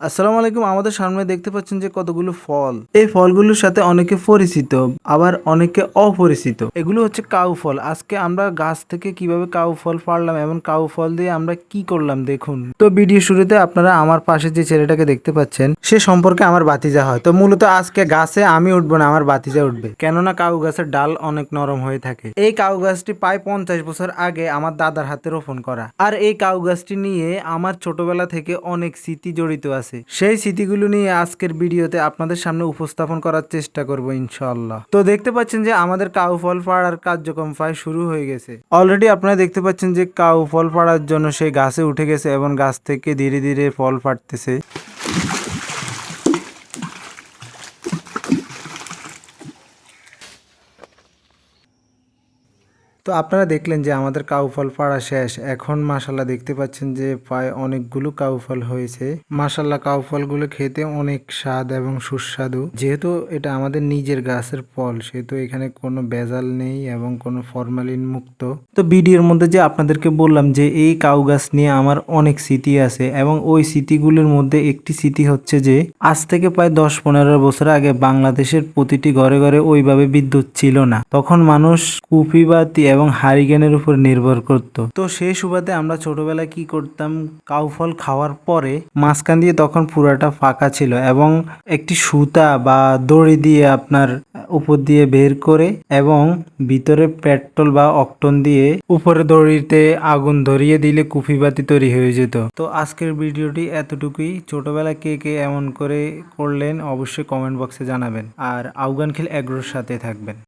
আসসালামু আলাইকুম, আমাদের সামনে দেখতে পাচ্ছেন যে কতগুলো ফল। এই ফলগুলোর সাথে অনেকে পরিচিত, আবার অনেকে অপরিচিত। এগুলো হচ্ছে কাউ ফল। আজকে আমরা গাছ থেকে কীভাবে কাউ ফল পারলাম, এবং কাউ ফল দিয়ে আমরা কি করলাম দেখুন। তো ভিডিও শুরুতে আপনারা আমার পাশে যে ছেলেটাকে দেখতে পাচ্ছেন, সে সম্পর্কে আমার বাতিজা হয়। তো মূলত আজকে গাছে আমি উঠবো না, আমার বাতিজা উঠবে। কেননা কাউ গাছের ডাল অনেক নরম হয়ে থাকে। এই কাউ গাছটি প্রায় পঞ্চাশ বছর আগে আমার দাদার হাতে রোপণ করা। আর এই কাউ গাছটি নিয়ে আমার ছোটবেলা থেকে অনেক স্মৃতি জড়িত আছে। সেই স্মৃতিগুলো নিয়ে আজকের ভিডিওতে আপনাদের সামনে উপস্থাপন করার চেষ্টা করব ইনশাআল্লাহ। তো দেখতে পাচ্ছেন যে আমাদের কাউ ফল পাড়ার কার্যক্রম প্রায় শুরু হয়ে গেছে। অলরেডি আপনারা দেখতে পাচ্ছেন যে কাউ ফল পাড়ার জন্য সেই গাছে উঠে গেছে এবং গাছ থেকে ধীরে ধীরে ফল ফাটতেছে। তো আপনারা দেখলেন যে আমাদের কাউ ফল পাড়া শেষ। এখন মাসাল্লাহ দেখতে পাচ্ছেন যে প্রায় অনেকগুলো কাউ ফল হয়েছে। মাসাল্লাহ কাউ ফলগুলো খেতে অনেক স্বাদ এবং সুস্বাদু। যেহেতু এটা আমাদের নিজের গাছের ফল, সেহেতু এখানে কোনো ভেজাল নেই এবং কোনো ফরমালিন মুক্ত। তো ভিডিওর মধ্যে যে আপনাদেরকে বললাম যে এই কাউ গাছ নিয়ে আমার অনেক স্মৃতি আছে এবং ওই স্মৃতিগুলোর মধ্যে একটি স্মৃতি হচ্ছে যে আজ থেকে প্রায় দশ পনেরো বছর আগে বাংলাদেশের প্রতিটি ঘরে ঘরে ওইভাবে বিদ্যুৎ ছিল না। তখন মানুষ কুপি বাতি এবং হারিকেনের উপর নির্ভর করত। তো সেই সুবাদে আমরা ছোটবেলায় কি করতাম? কাউ ফল খাওয়ার পরে মাঝখান দিয়ে তখন পুরাটা ফাঁকা ছিল এবং একটি সুতা বা দড়ি দিয়ে আপনার উপর দিয়ে বের করে এবং ভিতরে পেট্রোল বা অক্টন দিয়ে উপরে দড়িতে আগুন ধরিয়ে দিলে কুপি বাতি তৈরি হয়ে যেত। তো আজকের ভিডিওটি এতটুকুই। ছোটবেলায় কে কে এমন করে করলেন অবশ্যই কমেন্ট বক্সে জানাবেন। আর আফগান খেল এগ্রোর সাথে থাকবেন।